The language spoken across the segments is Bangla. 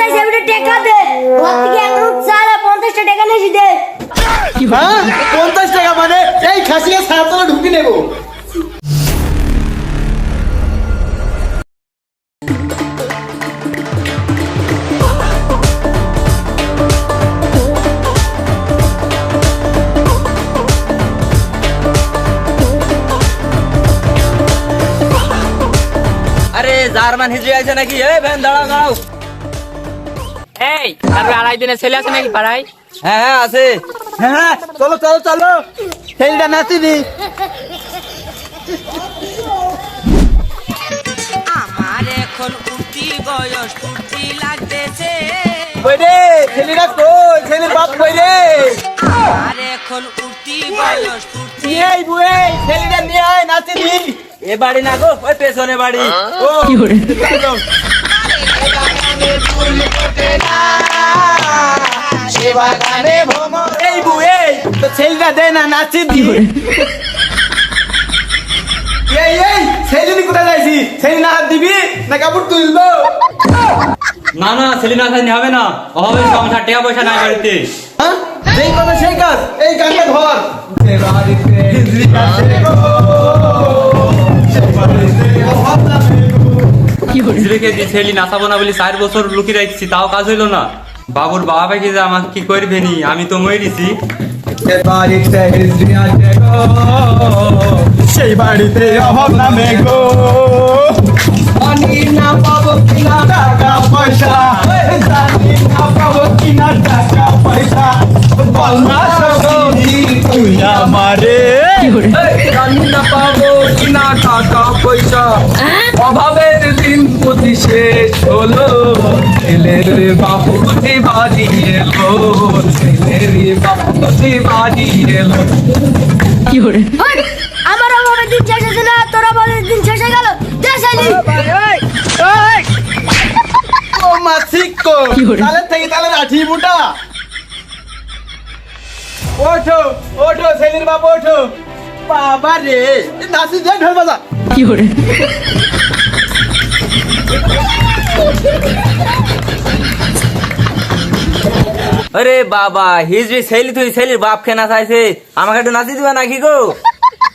চাইছে আমি টাকা দে। থেকে চালে পঞ্চাশটা টাকা নিয়েছি দে। হ্যাঁ? পঞ্চাশ টাকা মানে এই খাসিকে সারা তলে ঢুকি নেব। আরে জার্মান হিজড়ি আছে নাকি? এই ভ্যান দাঁড়াও দাঁড়াও। এই তারপরে আড়াই দিনের ছেলে আছে নাকি পাড়ায়? হ্যাঁ হ্যাঁ আছে। হ্যাঁ হ্যাঁ চলো চলো চলো। সেইটা নাচিনি আমার এখন উঠতি বয়স ফুর্তি লাগতেছে। কই রে? ছেলেরা কই? ছেলের বাপ কই রে? আমার এখন উঠতি বয়স ফুর্তি এই বুয়ে ছেলেটা নিয়ে আয় নাচিনি এ বাড়ি না গো ওই পেছনে বাড়ি। ও চলো। এই বুয়ে তো ছেলেটা দে না নাচি দি। এই এই ছেলে কোথায় যাইছি? ছেলে না হাত দিবি না কাপড় তুলবো? না না ছেলে না হবে না। অভাবে সংসার টাকা পয়সা নাই বাড়িতে। হ্যাঁ? যেই কথা সেই কাজ এই গানটা ধর। বাড়িতে ছেলে নাচাবো না বলি চার বছর লুকিয়ে রাখছি তাও কাজ হইল না। বাবুর বাবা পাখি যে আমাকে কি করবে নি আমি তো সেই বাড়িতে অভাব নামে গো। না পাবো কিনা টাকা পয়সা। জানি না পাবো কিনা টাকা পয়সা। বল না তুই আমারে। শেষ হলো। ছেলের বাপু প্রতি বাড়ি এলো। ছেলের বাপু প্রতি বাড়ি এলো ওই, আমার অভাবে দিন শেষ হয়েছে না তোর অভাবের দিন শেষ হয়ে গেল। দে শালি। ও মাসিকো তালে থেকে তালে লাঠি বুটা ওঠো ওঠো সেলির বাবা ওঠো। বাবা রে নাসি দে ঢোল বাজা। আরে বাবা হিজড়ি ছেলে তুই ছেলের বাপ খেনা চাইছে? আমাকে একটু নাচি দিবা নাকি গো?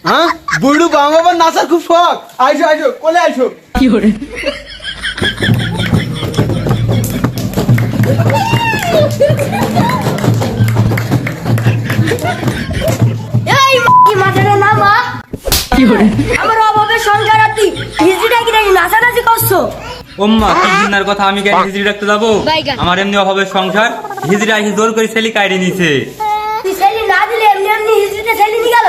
হ্যাঁ? বুড়ু বাংলাবার নাচার খুব শখ। আইসো আইসো কোলে আইসো। এই কি মাথাটা নামা। আমার অভাবে সংসার আর তুই হিজড়িটা কি নাকি নাচানাচি করছ? ওম্মা কি জিন্নার কথা আমি কেন হিজড়ি রাখতে যাব? আমার এমনি অভাবের সংসার হিজড়ি আসি জোর করে ছেলে কাইড়ে নিছে। ছেলে না দিলে এমনি এমনি হিজড়িতে ছেলে নিয়ে গেল?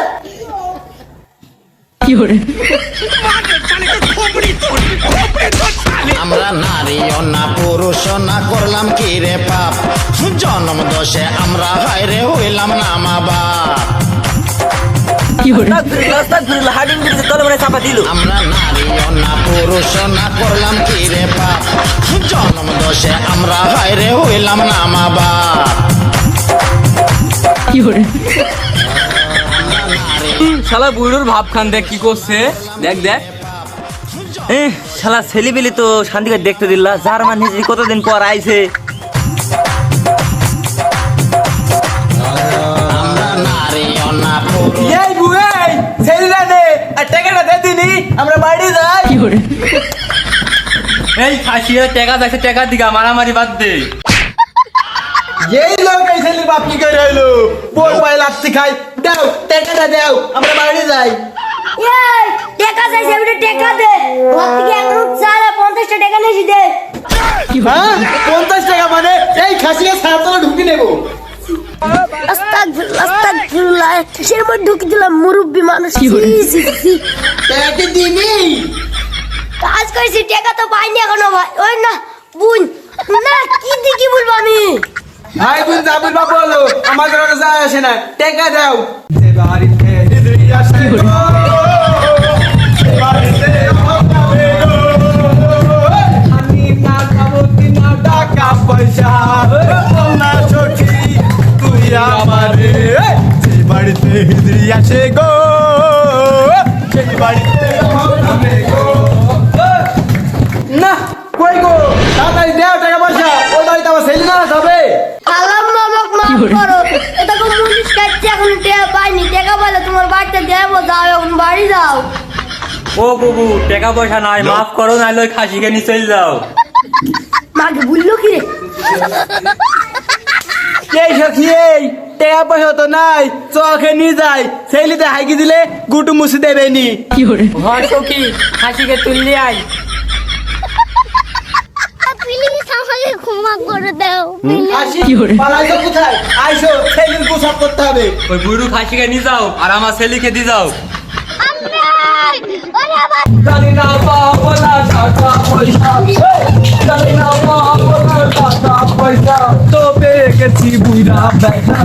আমরা নারী না পুরুষ না করলাম কি রে পাপ? জন্ম দোষে আমরা হায়রে হইলাম না মা বাপ। আমরা নারী না পুরুষ না করলাম কি রে পাপ জন্ম দোষে আমরা হায়রে হইলাম না মা বাপ শালা বুড়োর ভাব খান দেখ কি করছে। দেখ দেখ। এ শালা ছেলেবেলি তো শান্তি করে দেখতে দিলা যার মানে কতদিন পর আইছে? আমরা নারী না পুরুষ এই বুয়ে ছেলেটা দে আর টাকাটা দে দিনি আমরা বাড়ি যাই এই খাসিয়া টাকা দেখে টাকা দিগা মারামারি বাদ দে। এই লোক এই ছেলের বাপ কি করে হইল? বল পায়ে লাপসি খাই দাও টাকাটা দাও আমরা বাড়ি যাই। এই টাকা চাইছে আমি টাকা দে। ঘর থেকে এখন চালে পঞ্চাশটা টাকা নিয়েছি দে। হ্যাঁ পঞ্চাশ টাকা মানে এই খাসিকে সারা তলে ঢুকি নেব। আস্তাগফিরুল্লাহ আস্তাগফিরুল্লাহ কিসের মধ্যে ঢুকে দিলাম মুরব্বী মানুষ। দিনি কাজ করেছি টাকা তো পাইনি এখনও ভাই। ওই না বুন। না কি দিকি বলব আমি? ভাই বোন যাবির বাপ বলো। আমাদের ওটা যায় আসে না। টাকা দাও। যে বাড়িতে হিজড়ি আসে বাড়িতে আমি না খাব টাকা পয়সা। না সখী, তুই আমারে। যে বাড়িতে হিজড়ি আসে গো। কই গো? তাড়াতাড়ি দাও টাকা পয়সা। ওই করো। এটা কোন মুনিশ কাটছে এখন টেকা পাইনি। টেকা পাইলে তোমার বাড়িতে দেবো যাও এখন বাড়ি যাও। ও বুবু টাকা পয়সা নাই মাফ করো নাহলে ওই খাসিকে নিয়ে চলে যাও। মাকে বলল কি রে? এই সখী এই টাকা পয়সা তো নাই চোখে নিয়ে যায় ছেলেতে হাইকি দিলে গুটু মুছে দেবে নি। ঘর তো কি হাসিকে তুললি আই প্লিজ আমাকে ক্ষমা করে দাও পালাইছো কোথায়? আইসো ছেলের পোশাক করতে হবে। ওই বুড়ু খাসিকে নিয়ে যাও আর আমার ছেলেকে দিয়ে যাও। জানি না পাবো না টাকা পয়সা। জানি না পাবো না টাকা পয়সা। তো পেয়ে গেছি বুড়া বেটা।